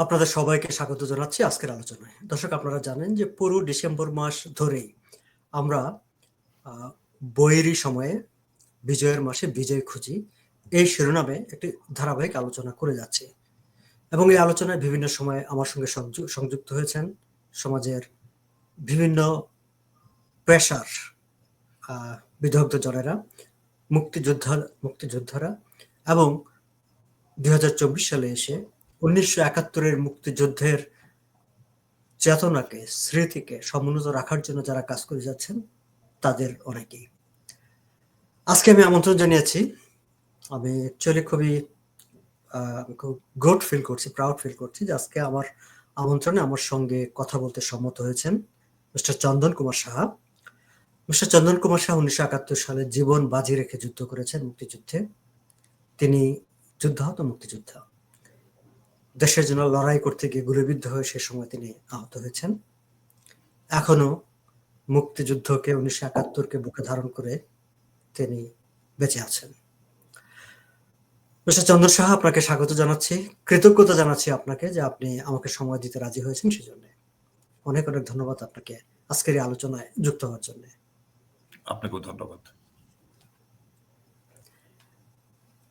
আপনাদের সবাইকে স্বাগত জানাচ্ছি আজকের আলোচনায়। দর্শক আপনারা জানেন যে পুরো ডিসেম্বর মাস ধরেই আমরা বইয়েরই সময়ে বিজয়ের মাসে বিজয় খুঁজি। এই শিরোনামে একটি ধারাবাহিক আলোচনা করে যাচ্ছে। এবং এই আলোচনায় বিভিন্ন সময় আমার সঙ্গে সংযু- সংযুক্ত হয়েছেন সমাজের বিভিন্ন পেশার আহ, বিদগ্ধ জনেরা মুক্তিযোদ্ধা মুক্তিযোদ্ধারা এবং দু হাজার চব্বিশ সালে এসে উনিশশো একাত্তরের মুক্তিযুদ্ধের চেতনাকে, স্মৃতিকে সমুন্নত রাখার জন্য যারা কাজ করে যাচ্ছেন, তাদের অনেকেই। আজকে আমি আমন্ত্রণ জানিয়েছি। আমি অ্যাকচুয়ালি খুবই খুব গুড ফিল করছি প্রাউড ফিল করছি যে আজকে আমার আমন্ত্রণে আমার সঙ্গে কথা বলতে সম্মত হয়েছেন মিস্টার চন্দন কুমার সাহা। মিস্টার চন্দন কুমার সাহা উনিশশো একাত্তর সালে জীবন বাজি রেখে যুদ্ধ করেছেন মুক্তিযুদ্ধে। তিনি যুদ্ধাহত মুক্তিযোদ্ধা। দেশের জন্য লড়াই করতে গিয়ে গুলিবিদ্ধ হয়ে সে সময় তিনি আহত হয়েছেন। এখনও মুক্তিযুদ্ধকে উনিশশো একাত্তরকে বুকে ধারণ করে তিনি বেঁচে আছেন। চন্দ্র সাহা, আপনাকে স্বাগত জানাচ্ছি। কৃতজ্ঞতা জানাচ্ছি আপনাকে যে আপনি আমাকে সময় দিতে রাজি হয়েছেন সেজন্য। অনেক অনেক ধন্যবাদ আপনাকে আজকের এই আলোচনায় যুক্ত হওয়ার জন্য। আপনাকেও ধন্যবাদ।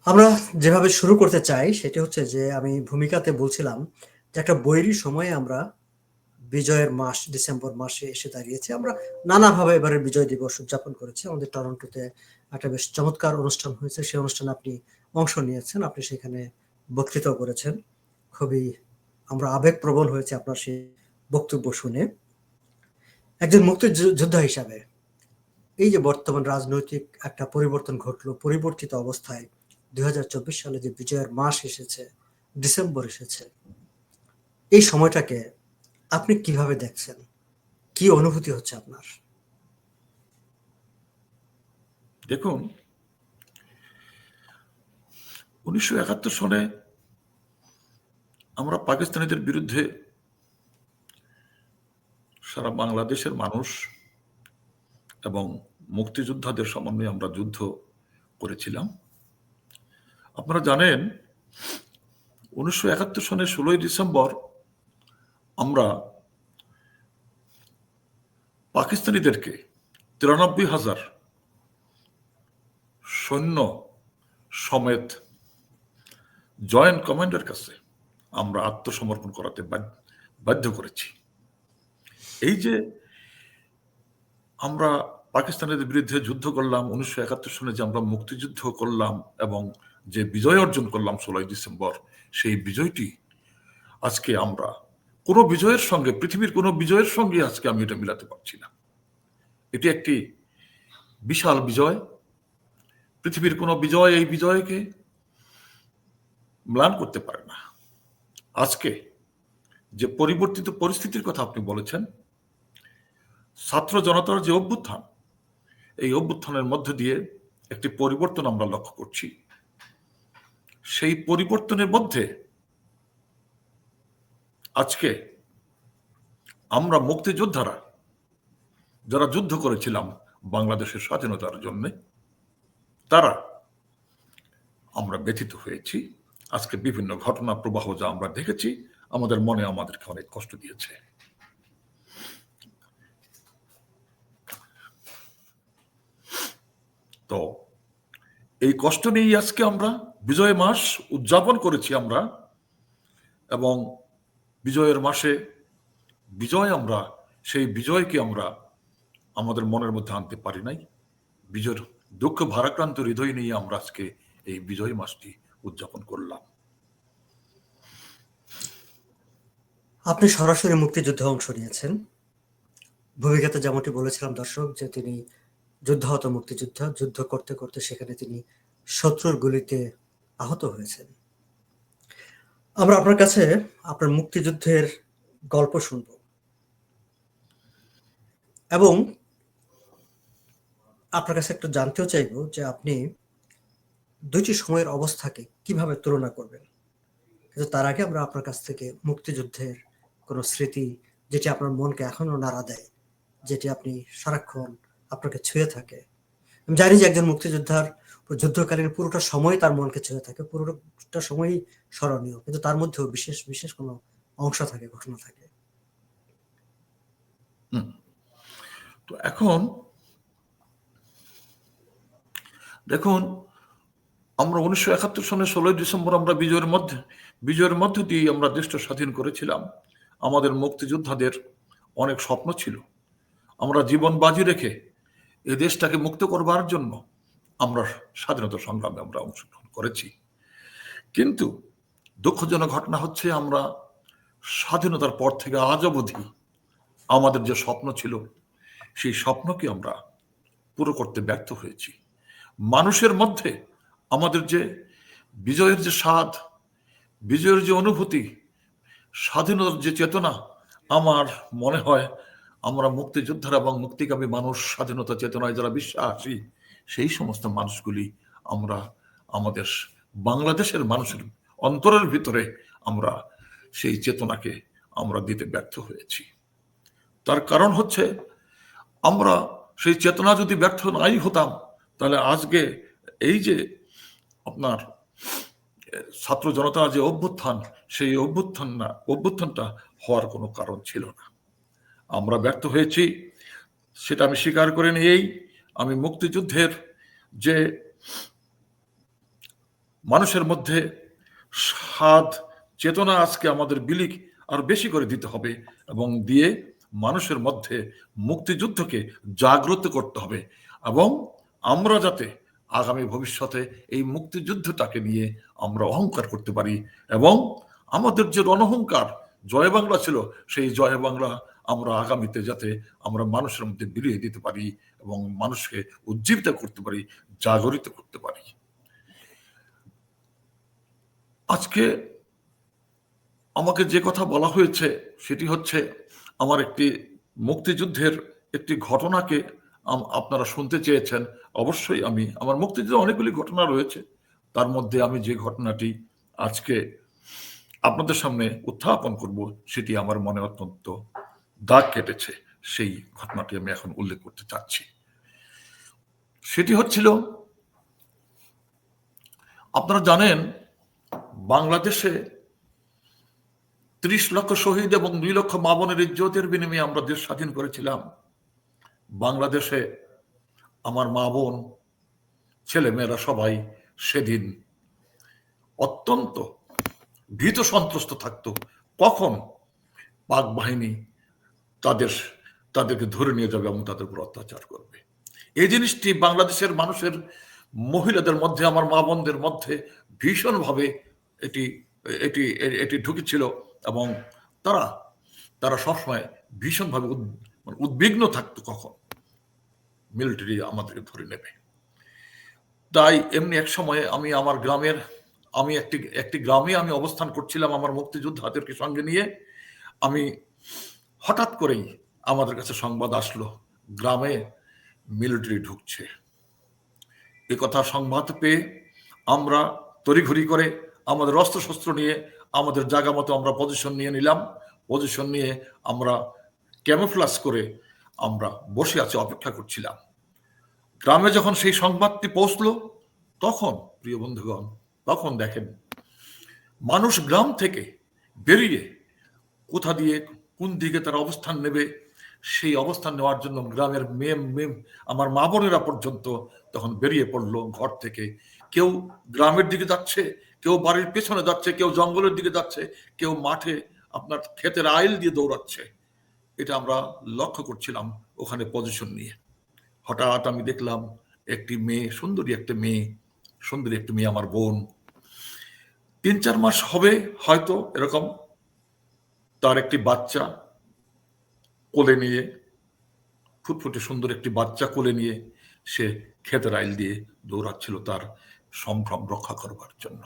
আমরা যেভাবে শুরু করতে চাই, সেটি হচ্ছে যে আমি ভূমিকাতে বলছিলাম যে একটা বৈরী সময়ে আমরা বিজয়ের মাস, ডিসেম্বর মাসে এসে দাঁড়িয়েছি। আমরা নানাভাবে এবারে বিজয় দিবস উদযাপন করেছি। আমাদের টরন্টোতে একটা বেশ চমৎকার অনুষ্ঠান হয়েছে। সেই অনুষ্ঠানে আপনি অংশ নিয়েছেন, আপনি সেখানে বক্তৃতাও করেছেন। খুবই আমরা আবেগ আবেগপ্রবণ হয়েছে আপনার সেই বক্তব্য শুনে। একজন মুক্তিযোদ্ধা হিসাবে এই যে বর্তমান রাজনৈতিক একটা পরিবর্তন ঘটলো, পরিবর্তিত অবস্থায় দুই হাজার চব্বিশ সালে যে বিজয়ের মাস এসেছে, ডিসেম্বর এসেছে, এই সময়টাকে আপনি কীভাবে দেখছেন? কি অনুভূতি হচ্ছে আপনার? দেখুন, উনিশশো একাত্তর সনে আমরা পাকিস্তানিদের বিরুদ্ধে সারা বাংলাদেশের মানুষ এবং মুক্তিযোদ্ধাদের সমন্বয়ে আমরা যুদ্ধ করেছিলাম। আপনারা জানেন, উনিশশো একাত্তর সনের ষোলোই ডিসেম্বর আমরা পাকিস্তানিদেরকে তিরানব্বই হাজার সৈন্য সমেত জয়েন্ট কমান্ডের কাছে আমরা আত্মসমর্পণ করাতে বাধ্য- করেছি। এই যে আমরা পাকিস্তানের বিরুদ্ধে যুদ্ধ করলাম, উনিশশো একাত্তর সনে যে আমরা মুক্তিযুদ্ধ করলাম এবং যে বিজয় অর্জন করলাম ষোলোই ডিসেম্বর, সেই বিজয়টি আজকে আমরা, কোনো বিজয়ের সঙ্গে, পৃথিবীর কোনো বিজয়ের সঙ্গে আজকে আমি এটা মিলাতে পারছি না। এটি একটি বিশাল বিজয়। পৃথিবীর কোনো বিজয় এই বিজয়কে ম্লান করতে পারে না। আজকে যে পরিবর্তিত পরিস্থিতির কথা আপনি বলেছেন, ছাত্র জনতার যে অভ্যুত্থান, এই অভ্যুত্থানের মধ্য দিয়ে একটি পরিবর্তন আমরা লক্ষ্য করছি। সেই পরিবর্তনের মধ্যে আজকে আমরা মুক্তিযোদ্ধারা যারা যুদ্ধ করেছিলাম বাংলাদেশের স্বাধীনতার জন্য, তারা আমরা ব্যথিত হয়েছি। আজকে বিভিন্ন ঘটনা প্রবাহ যা আমরা দেখেছি, আমাদের মনে আমাদেরকে অনেক কষ্ট দিয়েছে। তো এই কষ্ট নিয়েই আজকে আমরা বিজয় মাস উদযাপন করেছি আমরা এবং বিজয়ের মাসে বিজয় আমরা, সেই বিজয়কে আমরা আমাদের মনের মধ্যে আনতে পারি নাই। বিজয়ের দুঃখ ভারাক্রান্ত হৃদয় নিয়ে আমরা আজকে এই বিজয় মাসটি উদযাপন করলাম। আপনি সরাসরি মুক্তিযুদ্ধে অংশ নিয়েছেন। ভূমিকাতে যেমনটি বলেছিলাম দর্শক, যে তিনি যুদ্ধাহত মুক্তিযোদ্ধা, যুদ্ধ করতে করতে সেখানে তিনি শত্রুর গুলিতে আহত হয়েছেন। আমরা আপনার কাছে আপনার মুক্তিযুদ্ধের গল্প শুনব। এবং আপনার কাছে একটু জানতেও চাইব যে আপনি দুইটি সময়ের অবস্থাকে কীভাবে তুলনা করবেন। কিন্তু তার আগে আমরা আপনার কাছ থেকে মুক্তিযুদ্ধের কোনো স্মৃতি, যেটি আপনার মনকে এখনও নাড়া দেয়, যেটি আপনি সারাক্ষণ আপনাকে ছুঁয়ে থাকে। আমি জানি যে একজন মুক্তিযোদ্ধার যুদ্ধকালীন পুরোটা সময় তার মনকে ছুঁয়ে থাকে, পুরোটা সময়ই স্মরণীয়, কিন্তু তার মধ্যেও বিশেষ বিশেষ কোনো অংশ থাকে, ঘটনা থাকে। তো এখন দেখুন, আমরা উনিশশো একাত্তর সনের ষোলোই ডিসেম্বর আমরা বিজয়ের মধ্যে, বিজয়ের মধ্য দিয়ে আমরা দেশটা স্বাধীন করেছিলাম। আমাদের মুক্তিযোদ্ধাদের অনেক স্বপ্ন ছিল। আমরা জীবন বাজি রেখে এ দেশটাকে মুক্ত করবার জন্য আমরা স্বাধীনতা সংগ্রামে আমরা অংশগ্রহণ করেছি। কিন্তু দুঃখজনক ঘটনা হচ্ছে আমরা স্বাধীনতার পর থেকে আজ অবধি আমাদের যে স্বপ্ন ছিল, সেই স্বপ্নকে আমরা পুরো করতে ব্যর্থ হয়েছি। মানুষের মধ্যে আমাদের যে বিজয়ের যে স্বাদ, বিজয়ের যে অনুভূতি, স্বাধীনতার যে চেতনা, আমার মনে হয় আমরা মুক্তিযোদ্ধারা এবং মুক্তিকামী মানুষ, স্বাধীনতা চেতনায় যারা বিশ্বাসী, সেই সমস্ত মানুষগুলি আমরা আমাদের বাংলাদেশের মানুষের অন্তরের ভিতরে আমরা সেই চেতনাকে আমরা দিতে ব্যর্থ হয়েছি। তার কারণ হচ্ছে আমরা সেই চেতনা যদি ব্যর্থ নাই হতাম, তাহলে আজকে এই যে আপনার ছাত্র জনতা যে অভ্যুত্থান, সেই অভ্যুত্থান না অভ্যুত্থানটা হওয়ার কোনো কারণ ছিল না। আমরা ব্যর্থ হয়েছি, সেটা আমি স্বীকার করে নিয়েই আমি মুক্তিযুদ্ধের যে মানুষের মধ্যে স্বাদ, চেতনা আজকে আমাদের বিলিক আর বেশি করে দিতে হবে এবং দিয়ে মানুষের মধ্যে মুক্তিযুদ্ধকে জাগ্রত করতে হবে এবং আমরা যাতে আগামী ভবিষ্যতে এই মুক্তিযুদ্ধটাকে নিয়ে আমরা অহংকার করতে পারি এবং আমাদের যে রণহংকার জয় বাংলা ছিল, সেই জয় বাংলা আমরা আগামীতে যাতে আমরা মানুষের মধ্যে বিলিয়ে দিতে পারি এবং মানুষকে উজ্জীবিত করতে পারি, জাগরিত করতে পারি। আজকে আমাকে যে কথা বলা হয়েছে সেটি হচ্ছে, আমার একটি মুক্তিযুদ্ধের একটি ঘটনাকে আপনারা শুনতে চেয়েছেন। অবশ্যই আমি, আমার মুক্তিযুদ্ধে অনেকগুলি ঘটনা রয়েছে। তার মধ্যে আমি যে ঘটনাটি আজকে আপনাদের সামনে উত্থাপন করব, সেটি আমার মনে অত্যন্ত দাগ কেটেছে, সেই ঘটনাটি আমি এখন উল্লেখ করতে চাচ্ছি। সেটি হচ্ছিল, আপনারা জানেন, বাংলাদেশে ত্রিশ লক্ষ শহীদ এবং দুই লক্ষ মা ইজ্জতের বিনিময়ে আমরা দেশ স্বাধীন করেছিলাম। বাংলাদেশে আমার মা বোন ছেলে মেয়েরা সবাই সেদিন অত্যন্ত ভীত সন্ত্রস্ত থাকতো। কখন? পাক বাহিনী তাদের, তাদেরকে ধরে নিয়ে যাবে এবং তাদের উপর অত্যাচার করবে। এই জিনিসটি বাংলাদেশের মানুষের, মহিলাদের মধ্যে, আমার মা বোনদের মধ্যে ভীষণভাবে এটি এটি এটি ঢুকেছিল এবং তারা তারা সবসময় ভীষণভাবে মানে উদ্বিগ্ন থাকতো কখন। মিলিটারি আমাদেরকে ধরে নেবে। তাই এমনি এক সময়ে আমি আমার গ্রামের, আমি একটি একটি গ্রামে আমি অবস্থান করছিলাম আমার মুক্তিযোদ্ধাদেরকে সঙ্গে নিয়ে। আমি হঠাৎ করেই আমাদের কাছে সংবাদ আসলো, গ্রামে মিলিটারি ঢুকছে। এ কথা সংবাদ পেয়ে আমরা তড়িঘড়ি করে আমাদের অস্ত্রশস্ত্র নিয়ে আমাদের জায়গা মতো আমরা পজিশন নিয়ে নিলাম। পজিশন নিয়ে আমরা ক্যামোফ্লাস করে আমরা বসে আছি, অপেক্ষা করছিলাম। গ্রামে যখন সেই সংবাদটি পৌঁছলো, তখন প্রিয় বন্ধুগণ, তখন দেখেন মানুষ গ্রাম থেকে বেরিয়ে কোথা দিয়ে কোন দিকে তারা অবস্থান নেবে, সেই অবস্থান নেওয়ার জন্য গ্রামের মেম মেম, আমার মা বোনেরা পর্যন্ত তখন বেরিয়ে পড়ল ঘর থেকে। কেউ গ্রামের দিকে যাচ্ছে, কেউ বাড়ির পেছনে যাচ্ছে, কেউ জঙ্গলের দিকে যাচ্ছে, কেউ মাঠে আপনার ক্ষেতের আইল দিয়ে দৌড়াচ্ছে। এটা আমরা লক্ষ্য করছিলাম ওখানে পজিশন নিয়ে। হঠাৎ আমি দেখলাম একটি মেয়ে, সুন্দরী একটা মেয়ে, সুন্দরী একটা মেয়ে আমার বোন। তিন চার মাস হবে, হয়তো এরকম তার একটি বাচ্চা কোলে নিয়ে, ফুটফুটে সুন্দর একটি বাচ্চা কোলে নিয়ে সে ক্ষেতের আইল দিয়ে দৌড়াচ্ছিল তার সম্ভ্রম রক্ষা করবার জন্য।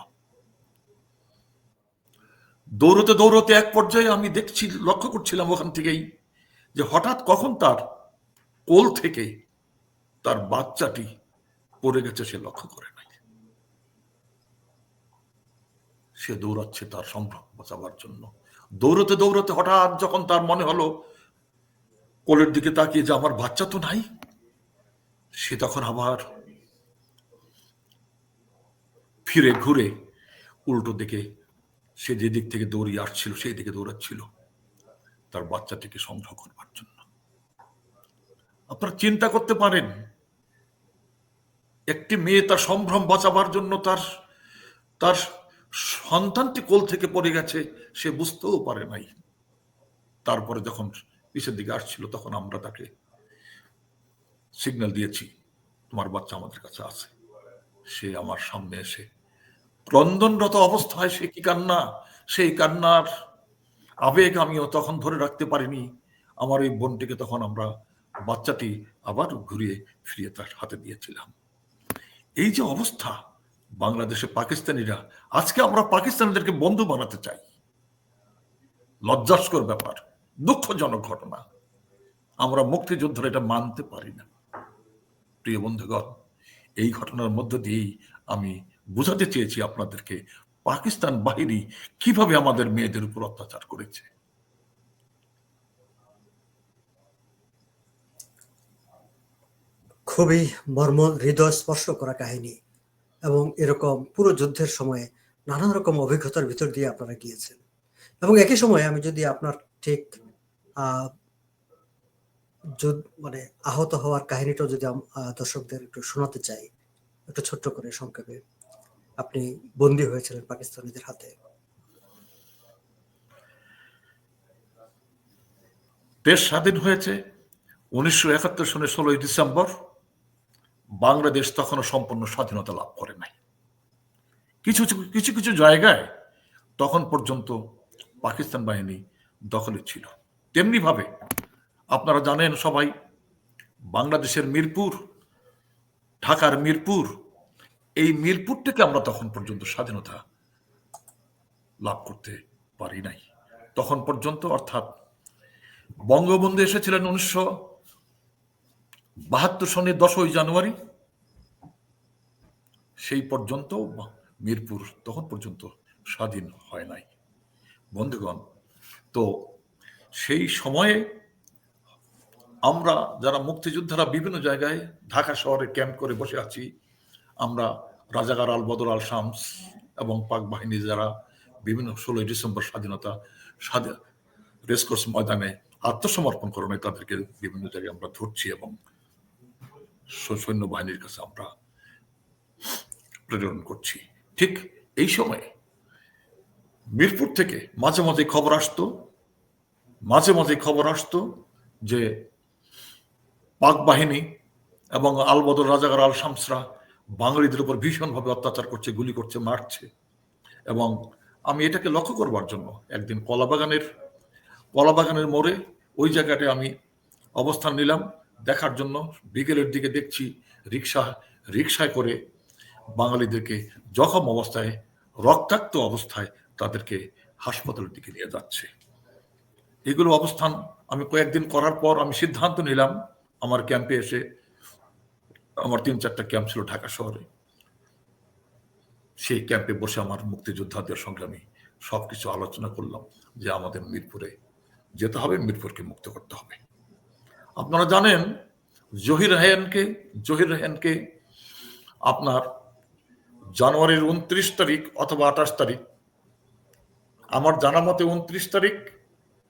দৌড়তে দৌড়তে এক পর্যায়ে আমি দেখছি, লক্ষ্য করছিলাম ওখান থেকেই যে হঠাৎ কখন তার কোল থেকে তার বাচ্চাটি পড়ে গেছে সে লক্ষ্য করে নাই। সে দৌড়াচ্ছে তার সম্ভ্রম বাঁচাবার জন্য। দৌড়তে দৌড়তে হঠাৎ যখন তার মনে হলো, কোলের দিকে তাকিয়ে যে আমার বাচ্চা তো নাই, সে তখন আবার ফিরে ঘুরে উল্টো দিকে, সে যে দিক থেকে দৌড়িয়ে আসছিল, সেই দিকে দৌড়াচ্ছিল তার বাচ্চাটিকে সংগ্রহ করবার জন্য। আপনারা চিন্তা করতে পারেন, একটি মেয়ে তার সম্ভ্রম বাঁচাবার জন্য তার তার সন্তানটি কোল থেকে পড়ে গেছে, সে বুঝতেও পারে নাই। তারপরে যখন পিছের দিকে আসছিল, তখন আমরা তাকে সিগন্যাল দিয়েছি, তোমার বাচ্চা আমাদের কাছে আছে। সে আমার সামনে এসে, ক্রন্দনরত অবস্থায় সে কি কান্না? সেই কান্নার আবেগ আমিও তখন ধরে রাখতে পারিনি। আমার এই বোনটিকে তখন আমরা বাচ্চাটি আবার ঘুরিয়ে ফিরিয়ে তার হাতে দিয়েছিলাম। এই যে অবস্থা বাংলাদেশে পাকিস্তানিরা, আজকে আমরা পাকিস্তানিদেরকে বন্ধু বানাতে চাই। লজ্জাস্কর ব্যাপার, দুঃখজনক ঘটনা। আমরা মুক্তিযোদ্ধারা এটা মানতে পারি না। প্রিয় বন্ধুগণ, এই ঘটনার মধ্য দিয়েই আমি বোঝাতে চেয়েছি আপনাদেরকে পাকিস্তান বাহিনী কীভাবে আমাদের মেয়েদের উপর অত্যাচার করেছে। খুবই মর্ম, হৃদয় স্পর্শ করা কাহিনী। এবং এরকম পুরো যুদ্ধের সময়ে নানান রকম অভিজ্ঞতার ভিতর দিয়ে আপনারা গিয়েছেন। এবং একই সময়ে আমি যদি আপনার ঠিক মানে আহত হওয়ার কাহিনীটাও যদি দর্শকদের একটু শোনাতে চাই, একটু ছোট্ট করে সংক্ষেপে। আপনি বন্দী হয়েছিলেন পাকিস্তানিদের হাতে। দেশ স্বাধীন হয়েছে উনিশশো একাত্তর সনের ষোলোই ডিসেম্বর। বাংলাদেশ তখনও সম্পূর্ণ স্বাধীনতা লাভ করে নাই। কিছু, কিছু- কিছু জায়গায় তখন পর্যন্ত পাকিস্তান বাহিনী দখলে ছিল। তেমনি ভাবে আপনারা জানেন সবাই, বাংলাদেশের মিরপুর, ঢাকার মিরপুর, এই মিরপুর থেকে আমরা তখন পর্যন্ত স্বাধীনতা লাভ করতে পারি নাই। তখন পর্যন্ত অর্থাৎ বঙ্গবন্ধু এসেছিলেন উনিশশো বাহাত্তর সনের দশই জানুয়ারি, সেই পর্যন্ত মিরপুর তখন পর্যন্ত স্বাধীন হয় নাই। বন্ধুগণ, তো সেই সময়ে আমরা যারা মুক্তিযোদ্ধারা বিভিন্ন জায়গায় ঢাকা শহরে ক্যাম্প করে বসে আছি, আমরা রাজাকার আল বদর আল শামস এবং পাক বাহিনী যারা বিভিন্ন ষোলোই ডিসেম্বর স্বাধীনতা স্বাধীন রেসকোর্স ময়দানে আত্মসমর্পণ করণে তাদেরকে বিভিন্ন জায়গায় আমরা ধরছি এবং সৈন্যবাহিনীর কাছে আমরা প্রেরণ করছি। ঠিক এই সময়ে মিরপুর থেকে মাঝে মাঝে খবর আসতো, মাঝে মাঝে খবর আসতো যে পাক বাহিনী এবং আলবদর রাজাগার আল শামসরা বাঙালিদের উপর ভীষণভাবে অত্যাচার করছে, গুলি করছে, মারছে এবং আমি এটাকে লক্ষ্য করবার জন্য একদিন কলাবাগানের কলাবাগানের মোড়ে ওই জায়গাটায় আমি অবস্থান নিলাম। দেখার জন্য বিকেলের দিকে দেখছি রিক্সা, রিক্সায় করে বাঙালিদেরকে জখম অবস্থায়, রক্তাক্ত অবস্থায় তাদেরকে হাসপাতালের দিকে নিয়ে যাচ্ছে। এগুলো অবস্থান আমি কয়েকদিন করার পর আমি সিদ্ধান্ত নিলাম, আমার ক্যাম্পে এসে আমার তিন চারটা ক্যাম্প ছিল ঢাকা শহরে। সেই ক্যাম্পে বসে আমার মুক্তিযোদ্ধাদের সঙ্গে আমি সবকিছু আলোচনা করলাম যে আমাদের মিরপুরে যেতে হবে, মিরপুরকে মুক্ত করতে হবে। আপনারা জানেন, জহির রায়হানকে জহির রায়হানকে আপনার জানুয়ারির উনত্রিশ তারিখ অথবা আঠাশ তারিখ, আমার জানা মতে উনত্রিশ তারিখ,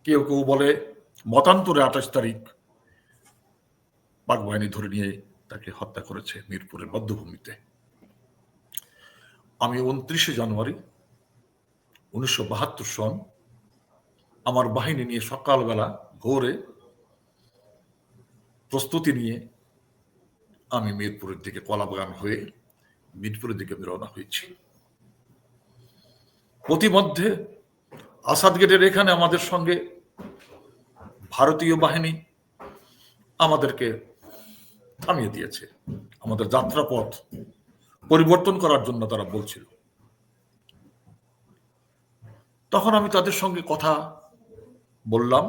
কেউ কেউ বলে মতান্তরে আঠাশ তারিখ পাক বাহিনী ধরে নিয়ে তাকে হত্যা করেছে মিরপুরের বদ্ধভূমিতে আমি উনত্রিশে জানুয়ারি উনিশশো বাহাত্তর সন, আমার বাহিনী নিয়ে সকালবেলা ভোরে প্রস্তুতি নিয়ে আমি মিরপুরের দিকে কলাবাগান হয়ে মিরপুরের দিকে রওনা হয়েছি। প্রতিমধ্যে আসাদ গেটের এখানে আমাদের সঙ্গে ভারতীয় বাহিনী আমাদেরকে থামিয়ে দিয়েছে। আমাদের যাত্রাপথ পরিবর্তন করার জন্য তারা বলছিল। তখন আমি তাদের সঙ্গে কথা বললাম।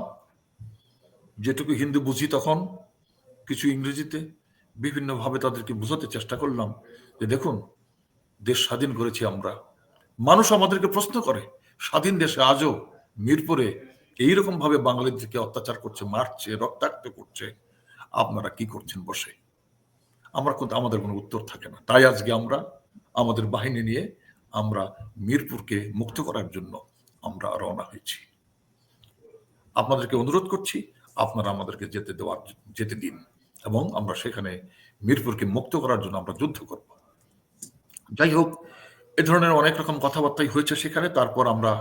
যেটুকু হিন্দু বুঝি তখন কিছু ইংরেজিতে বিভিন্নভাবে তাদেরকে বোঝাতে চেষ্টা করলাম যে দেখুন, দেশ স্বাধীন করেছি আমরা। মানুষ আমাদেরকে প্রশ্ন করে, স্বাধীন দেশে আজও মিরপুরে এইরকম ভাবে বাঙালিদেরকে অত্যাচার করছে, মারছে, রক্তাক্ত করছে, আপনারা কি করছেন বসে? আমরা কিন্তু, আমাদের কোনো উত্তর থাকে না। তাই আজকে আমরা, আমাদের বাহিনী নিয়ে আমরা মিরপুরকে মুক্ত করার জন্য আমরা রওনা হয়েছি। আপনাদেরকে অনুরোধ করছি, আপনারা আমাদেরকে যেতে দেওয়ার, যেতে দিন। এবং আমরা সেখানে মিরপুরকে মুক্ত করার জন্য আমরা যুদ্ধ করব। যাই হোক, এ ধরনের অনেক রকম কথাবার্তাই হয়েছে সেখানে। তারপর আমরা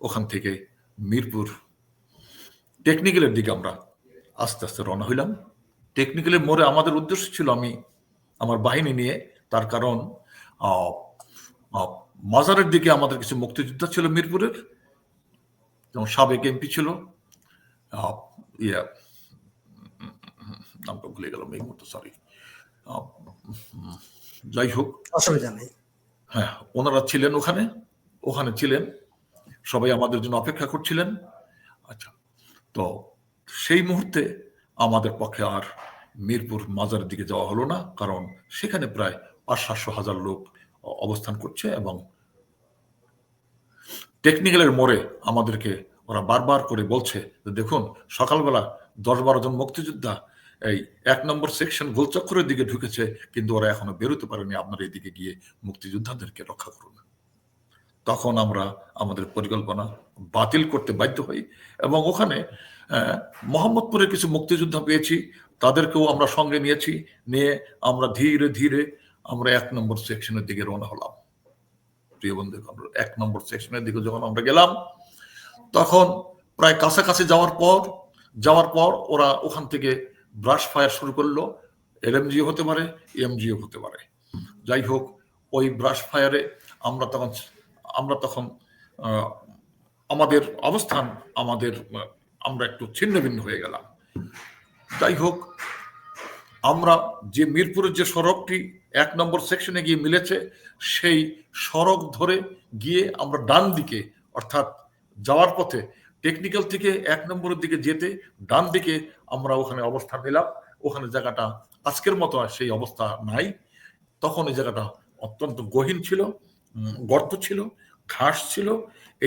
ওখান থেকে মিরপুর টেকনিক্যালের দিকে আমরা আস্তে আস্তে রওনা হইলাম। টেকনিক্যালের মোড়ে আমাদের উদ্দেশ্য ছিল আমি আমার বাহিনী নিয়ে, তার কারণ মাজারের দিকে আমাদের কিছু মুক্তিযোদ্ধা ছিল মিরপুরের, যেমন সাবেক এমপি ছিল ইয়া নামটা ভুলে গেলাম এই মুহূর্তে সরি যাই হোক। অসুবিধা নেই। হ্যাঁ ওনারা ছিলেন ওখানে ওখানে ছিলেন। সবাই আমাদের জন্য অপেক্ষা করছিলেন। আচ্ছা তো সেই মুহূর্তে আমাদের পক্ষে আর মিরপুর মাজারের দিকে যাওয়া হলো না কারণ সেখানে প্রায় পাঁচ সাতশো হাজার লোক অবস্থান করছে এবং টেকনিক্যালের মোড়ে আমাদেরকে ওরা বারবার করে বলছে যে দেখুন সকালবেলা দশ বারো জন মুক্তিযোদ্ধা এই এক নম্বর সেকশন গোলচক্করের দিকে ঢুকেছে কিন্তু ওরা এখনও বেরোতে পারেনি। আপনার এদিকে গিয়ে মুক্তিযোদ্ধাদেরকে রক্ষা করুন। তখন আমরা আমাদের পরিকল্পনা বাতিল করতে বাধ্য হই এবং ওখানে আহ, মোহাম্মদপুরের কিছু মুক্তিযোদ্ধা পেয়েছি তাদেরকেও আমরা সঙ্গে নিয়েছি নিয়ে আমরা ধীরে ধীরে আমরা এক নম্বর সেকশনের দিকে রওনা হলাম। প্রিয় বন্ধুগণ এক নম্বর সেকশনের দিকে যখন আমরা গেলাম তখন প্রায় কাছাকাছি যাওয়ার পর যাওয়ার পর ওরা ওখান থেকে ব্রাশ ফায়ার শুরু করল এলএমজিও হতে পারে এমজিও হতে পারে। যাই হোক, ওই ব্রাশ ফায়ারে আমরা তখন আমরা তখন আমাদের অবস্থান, আমাদের আমরা একটু ছিন্ন ভিন্ন হয়ে গেলাম। যাই হোক, আমরা যে মিরপুরের যে সড়কটি এক নম্বর সেকশনে গিয়ে মিলেছে, সেই সড়ক ধরে গিয়ে আমরা ডান দিকে অর্থাৎ যাওয়ার পথে টেকনিক্যাল থেকে এক নম্বরের দিকে যেতে ডান দিকে আমরা ওখানে অবস্থান নিলাম। ওখানে জায়গাটা আজকের মতো সেই অবস্থা নাই। তখন এই জায়গাটা অত্যন্ত গহীন ছিল গর্ত ছিল, ঘাস ছিল।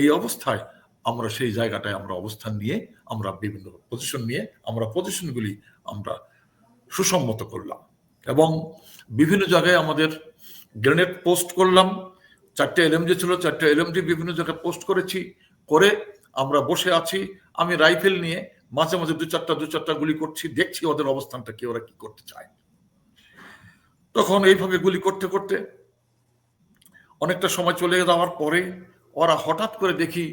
এই অবস্থায় আমরা সেই জায়গাটায় আমরা অবস্থান নিয়ে আমরা বিভিন্ন পজিশন নিয়ে আমরা পজিশনগুলি আমরা সুসম্মত করলাম এবং বিভিন্ন জায়গায় আমাদের গ্রেনেড পোস্ট করলাম। চারটে এলএমজি ছিল, চারটে এলএমজি বিভিন্ন জায়গায় পোস্ট করেছি। করে আমরা বসে আছি, আমি রাইফেল নিয়ে মাঝে মাঝে দু চারটা দু চারটা গুলি করছি, দেখছি ওদের অবস্থানটা কি, ওরা কি করতে চায়। তখন এইভাবে গুলি করতে করতে অনেকটা সময় চলে যাওয়ার পরে ওরা হঠাৎ করে দেখি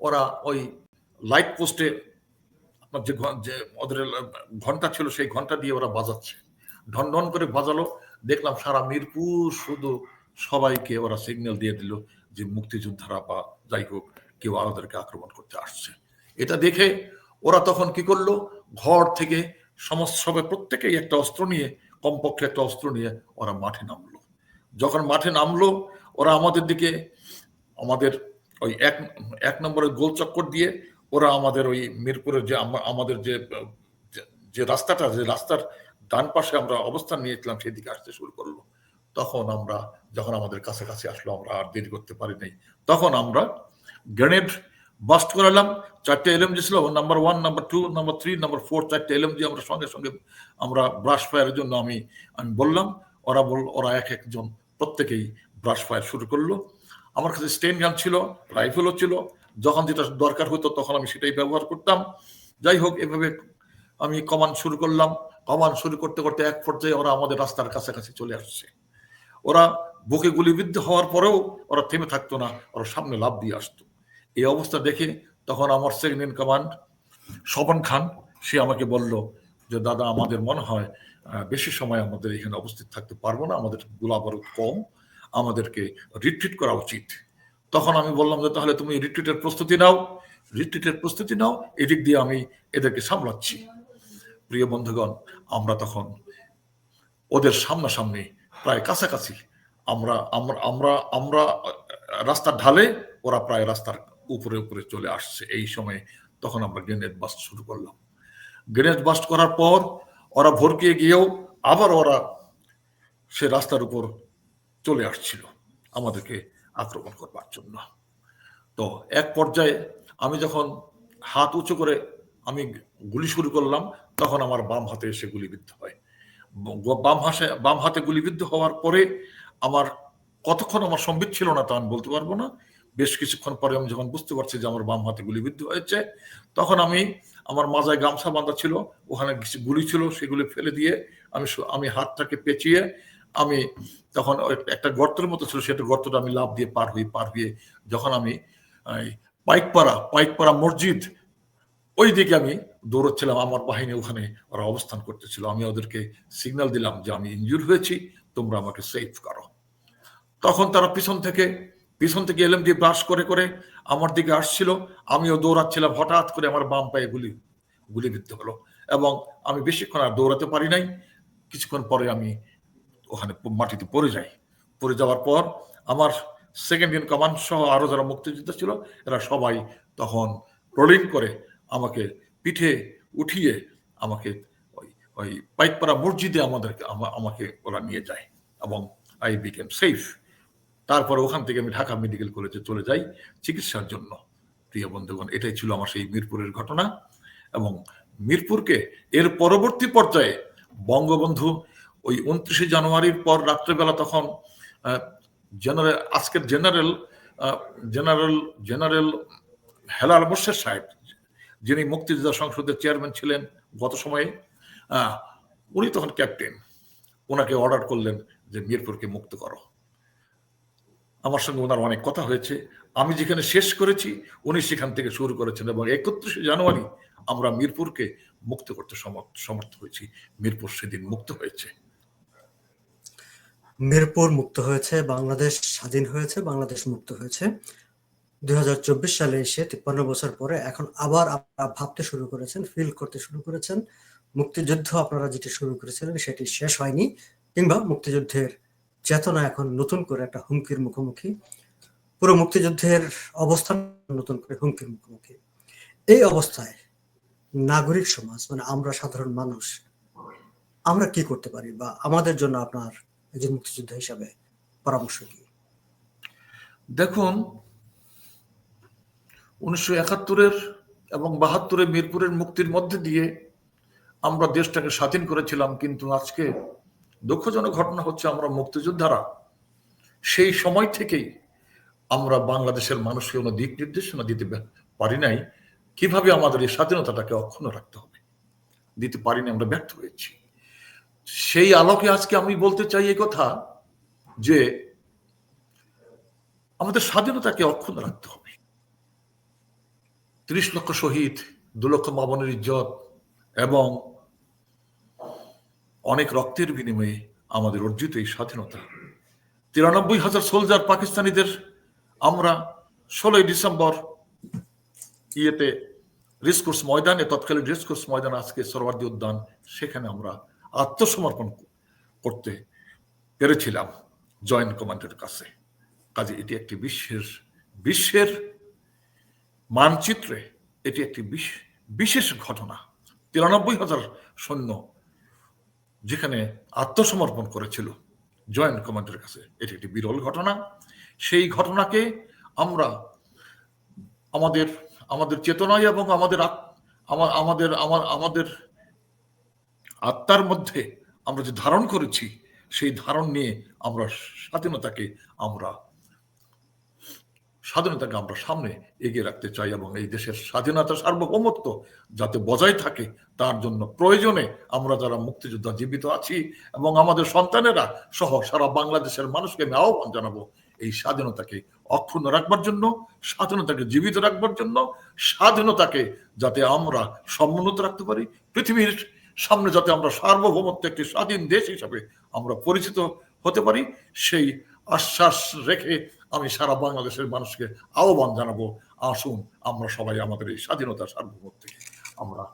ওরা ওই লাইট পোস্টে আপনার যে যে ওদের ঘণ্টা ছিল সেই ঘণ্টা দিয়ে ওরা বাজাচ্ছে। ঢন ঢন করে বাজালো, দেখলাম সারা মিরপুর শুধু সবাইকে ওরা সিগন্যাল দিয়ে দিল যে মুক্তিযোদ্ধারা বা যাই হোক কেউ আমাদেরকে আক্রমণ করতে আসছে। এটা দেখে ওরা তখন কি করল? ঘর থেকে সমস্ত সবাই প্রত্যেকেই একটা অস্ত্র নিয়ে, কমপক্ষে একটা অস্ত্র নিয়ে ওরা মাঠে নামলো। যখন মাঠে নামলো, ওরা আমাদের দিকে, আমাদের ওই এক এক নম্বরের গোল চক্কর দিয়ে ওরা আমাদের ওই মিরপুরের যে আমাদের যে, যে- যে রাস্তাটা, যে রাস্তার ডান পাশে আমরা অবস্থান নিয়েছিলাম, সেদিকে আসতে শুরু করল। তখন আমরা, যখন আমাদের কাছাকাছি আসলো, আমরা আর দেরি করতে পারি নাই তখন আমরা গ্রেনেড বাস্ট করালাম, চারটে এলএমজি ছিল number one number two number three number four চারটে এলএমজি আমরা সঙ্গে সঙ্গে আমরা ব্রাশ ফায়ারের জন্য আমি আমি বললাম। ওরা বল, ওরা এক একজন প্রত্যেকেই ব্রাশ ফায়ার শুরু করল। আমার কাছে স্টেন গান ছিল রাইফেলও ছিল। যখন যেটা দরকার হতো তখন আমি সেটাই ব্যবহার করতাম। যাই হোক, এভাবে আমি কমান শুরু করলাম। কমান শুরু করতে করতে এক পর্যায়ে ওরা আমাদের রাস্তার কাছাকাছি চলে আসছে। ওরা বুকে গুলিবিদ্ধ হওয়ার পরেও ওরা থেমে থাকতো না, ওরা সামনে লাভ দিয়ে আসতো। এই অবস্থা দেখে তখন আমার second in command Swapan Khan, সে আমাকে বলল যে, দাদা, আমাদের মনে হয় বেশি সময় আমাদের এখানে অবস্থিত থাকতে পারব না, আমাদের গোলা বারুদ কম, আমাদেরকে রিট্রিট করা উচিত। তখন আমি বললাম যে, তাহলে তুমি রিট্রিটের প্রস্তুতি নাও রিট্রিটের প্রস্তুতি নাও, এদিক দিয়ে আমি এদেরকে সামলাচ্ছি। প্রিয় বন্ধুগণ, আমরা তখন ওদের সামনাসামনি প্রায় কাছাকাছি, আমরা আমরা আমরা আমরা রাস্তার ঢালে ওরা প্রায় রাস্তার উপরে উপরে চলে আসছে। এই সময় তখন আমরা গ্রেনেড বাস্ট শুরু করলাম। গ্রেনেড বাস্ট করার পর ওরা ভরকে গিয়েও আবার ওরা সে রাস্তার উপর চলে আসছিল আমাদেরকে আক্রমণ করবার জন্য। তো এক পর্যায়ে আমি যখন হাত উঁচু করে আমি গুলি শুরু করলাম, তখন আমার বাম হাতে এসে গুলিবিদ্ধ হয়। বাম হাসে, বাম হাতে গুলিবিদ্ধ হওয়ার পরে আমার কতক্ষণ আমার সম্বিত ছিল না তা আমি বলতে পারব না। বেশ কিছুক্ষণ পরে আমি যখন বুঝতে পারছি যে আমার বাম হাতে গুলিবিদ্ধ হয়েছে, তখন আমি আমার মাজায় গামছা বাঁধা ছিল, ওখানে কিছু গুলি ছিল, সেগুলি ফেলে দিয়ে আমি আমি হাতটাকে পেঁচিয়ে আমি তখন একটা গর্তের মতো ছিল, সেটা গর্তটা আমি লাভ দিয়ে পার হই পার হয়ে যখন আমি পাইকপাড়া পাইকপাড়া মসজিদ ওই দিকে আমি দৌড়চ্ছিলাম, আমার বাহিনী ওখানে ওরা অবস্থান করতেছিল। আমি ওদেরকে সিগন্যাল দিলাম যে আমি ইনজুর হয়েছি, তোমরা আমাকে সেভ করো। তখন তারা পিছন থেকে পিছন থেকে এলএম দিয়ে ব্রাশ করে করে আমার দিকে আসছিল। আমিও দৌড়াচ্ছিলাম, হঠাৎ করে আমার বাম পায়ে গুলি গুলিবিদ্ধ হলো এবং আমি বেশিক্ষণ আর দৌড়াতে পারি নাই। কিছুক্ষণ পরে আমি ওখানে মাটিতে পড়ে যাই। পড়ে যাওয়ার পর আমার সেকেন্ড ইন কমান্ড সহ আরও যারা মুক্তিযোদ্ধা ছিল, এরা সবাই তখন রোলিং করে আমাকে পিঠে উঠিয়ে আমাকে ওই ওই পাইকপাড়া মসজিদে আমাদেরকে আমাকে ওরা নিয়ে যায় এবং আই বিকেম সেফ তারপরে ওখান থেকে আমি ঢাকা মেডিকেল কলেজে চলে যাই চিকিৎসার জন্য। প্রিয় বন্ধুগণ, এটাই ছিল আমার সেই মিরপুরের ঘটনা এবং মিরপুরকে এর পরবর্তী পর্যায়ে বঙ্গবন্ধু ওই উনত্রিশে জানুয়ারির পর রাত্রেবেলা তখন জেনারেল, আজকের general general general Helal Morshed Saheb, যিনি মুক্তিযোদ্ধা সংসদের চেয়ারম্যান ছিলেন গত সময়ে উনি তখন ক্যাপ্টেন। ওনাকে অর্ডার করলেন যে মিরপুরকে মুক্ত করো। আমার সঙ্গে ওনার অনেক কথা হয়েছে। আমি যেখানে শেষ করেছি, উনি সেখান থেকে শুরু করেছেন এবং একত্রিশে জানুয়ারি আমরা মিরপুরকে মুক্ত করতে সমর্থ হয়েছি। মিরপুর সেদিন মুক্ত হয়েছে। মিরপুর মুক্ত হয়েছে, বাংলাদেশ স্বাধীন হয়েছে, বাংলাদেশ মুক্ত হয়েছে। দুই হাজার চব্বিশ সালে এসে তিপ্পান্ন বছর পরে এখন আবার আপনারা ভাবতে শুরু করেছেন ফিল করতে শুরু করেছেন। মুক্তিযুদ্ধ আপনারা যেটি শুরু করেছিলেন সেটি শেষ হয়নি, কিংবা মুক্তিযুদ্ধের চেতনা এখন নতুন করে একটা হুমকির মুখোমুখি। পুরো মুক্তিযুদ্ধের অবস্থান নতুন করে হুমকির মুখোমুখি। এই অবস্থায় নাগরিক সমাজ মানে আমরা সাধারণ মানুষ, আমরা কি করতে পারি বা আমাদের জন্য আপনার একজন মুক্তিযোদ্ধা হিসাবে পরামর্শ কি? দেখুন, উনিশশো একাত্তরের এবং বাহাত্তরে মিরপুরের মুক্তির মধ্যে দিয়ে আমরা দেশটাকে স্বাধীন করেছিলাম, কিন্তু আজকে দুঃখজনক ঘটনা হচ্ছে আমরা মুক্তিযোদ্ধারা। সেই সময় থেকেই আমরা বাংলাদেশের মানুষকে কোনো দিক নির্দেশনা দিতে পারি নাই। কীভাবে আমাদের এই স্বাধীনতাটাকে অক্ষুণ্ণ রাখতে হবে? দিতে পারি পারিনি, আমরা ব্যর্থ হয়েছি। সেই আলোকে আজকে আমি বলতে চাই এই কথা যে আমাদের স্বাধীনতাকে অক্ষুণ্ণ রাখতে হবে। ত্রিশ লক্ষ শহীদ, দু লক্ষ মাবনের ইজ্জত এবং অনেক রক্তের বিনিময়ে আমাদের অর্জিত এই স্বাধীনতা। তিরানব্বই হাজার সোলজার পাকিস্তানিদের আমরা ষোলোই ডিসেম্বর ইয়েতে রেসকোর্স ময়দানে, তৎকালীন রেসকোর্স ময়দান আজকে সরওয়ার্দী উদ্যান, সেখানে আমরা আত্মসমর্পণ করতে পেরেছিলাম জয়েন্ট কমান্ডের কাছে। কাজে এটি একটি বিশ্বের বিশ্বের মানচিত্রে এটি একটি বিশ- বিশেষ ঘটনা। তিরানব্বই হাজার সৈন্য যেখানে আত্মসমর্পণ করেছিল জয়েন্ট কমান্ডের কাছে। এটি একটি বিরল ঘটনা। সেই ঘটনাকে আমরা আমাদের আমাদের চেতনায় এবং আমাদের আমাদের আমার আমাদের আত্মার মধ্যে আমরা যে ধারণ করেছি, সেই ধারণ নিয়ে আমরা স্বাধীনতাকে আমরা স্বাধীনতাকে আমরা সামনে এগিয়ে রাখতে চাই এবং এই দেশের স্বাধীনতা সার্বভৌমত্ব যাতে বজায় থাকে, তার জন্য প্রয়োজনে আমরা যারা মুক্তিযোদ্ধা জীবিত আছি এবং আমাদের সন্তানেরা সহ সারা বাংলাদেশের মানুষকে আমি আহ্বান জানাব, এই স্বাধীনতাকে অক্ষুণ্ণ রাখবার জন্য, স্বাধীনতাকে জীবিত রাখবার জন্য, স্বাধীনতাকে যাতে আমরা সমুন্নত রাখতে পারি, পৃথিবীর সামনে যাতে আমরা সার্বভৌমত্ব একটি স্বাধীন দেশ হিসাবে আমরা পরিচিত হতে পারি, সেই আশ্বাস রেখে আমি সারা বাংলাদেশের মানুষকে আহ্বান জানাব, আসুন আমরা সবাই আমাদের এই স্বাধীনতা সার্বভৌমত্বকে আমরা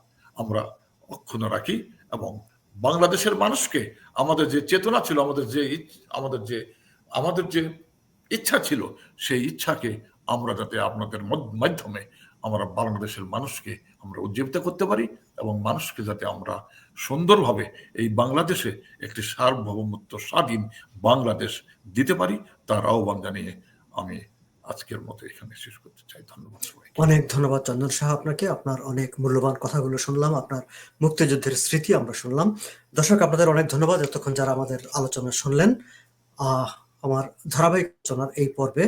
আমরা অক্ষুণ্ণ রাখি এবং বাংলাদেশের মানুষকে আমাদের যে চেতনা ছিল, আমাদের যে আমাদের যে আমাদের যে ইচ্ছা ছিল, সেই ইচ্ছাকে আমরা যাতে আপনাদের মাধ্যমে আমরা বাংলাদেশের মানুষকে আমরা উজ্জীবিত করতে পারি এবং মানুষকে যাতে আমরা সুন্দরভাবে এই বাংলাদেশে একটি সার্বভৌমত্ব স্বাধীন বাংলাদেশ দিতে পারি, তার আহ্বান জানিয়ে আমি আজকের মতো এখানে শেষ করতে চাই। ধন্যবাদ সবাই অনেক ধন্যবাদ চন্দন শাহ আপনাকে। আপনার অনেক মূল্যবান কথাগুলো শুনলাম, আপনার মুক্তিযুদ্ধের স্মৃতি আমরা শুনলাম। দর্শক, আপনাদের অনেক ধন্যবাদ এতক্ষণ যারা আমাদের আলোচনা শুনলেন। আমার ধারাবাহিক আলোচনার এই পর্বে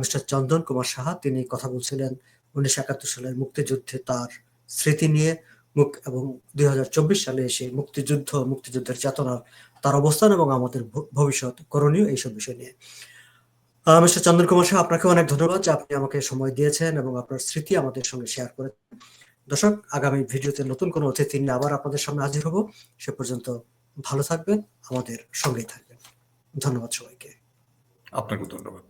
মিস্টার চন্দন কুমার সাহা, তিনি কথা বলছিলেন উনিশশো একাত্তর সালের মুক্তিযুদ্ধে তার স্মৃতি নিয়ে মুখ এবং দুই হাজার চব্বিশ সালে এসে মুক্তিযুদ্ধ, মুক্তিযুদ্ধের চেতনার তার অবস্থান এবং আমাদের ভবিষ্যৎ করণীয় এইসব বিষয় নিয়ে। মিস্টার চন্দন কুমার সাহা আপনাকে অনেক ধন্যবাদ যে আপনি আমাকে সময় দিয়েছেন এবং আপনার স্মৃতি আমাদের সঙ্গে শেয়ার করে দর্শক, আগামী ভিডিওতে নতুন কোনো অতিথি নিয়ে আবার আপনাদের সামনে হাজির হব। সে পর্যন্ত ভালো থাকবেন, আমাদের সঙ্গেই থাকবেন। ধন্যবাদ সবাইকে। আপনাকে ধন্যবাদ।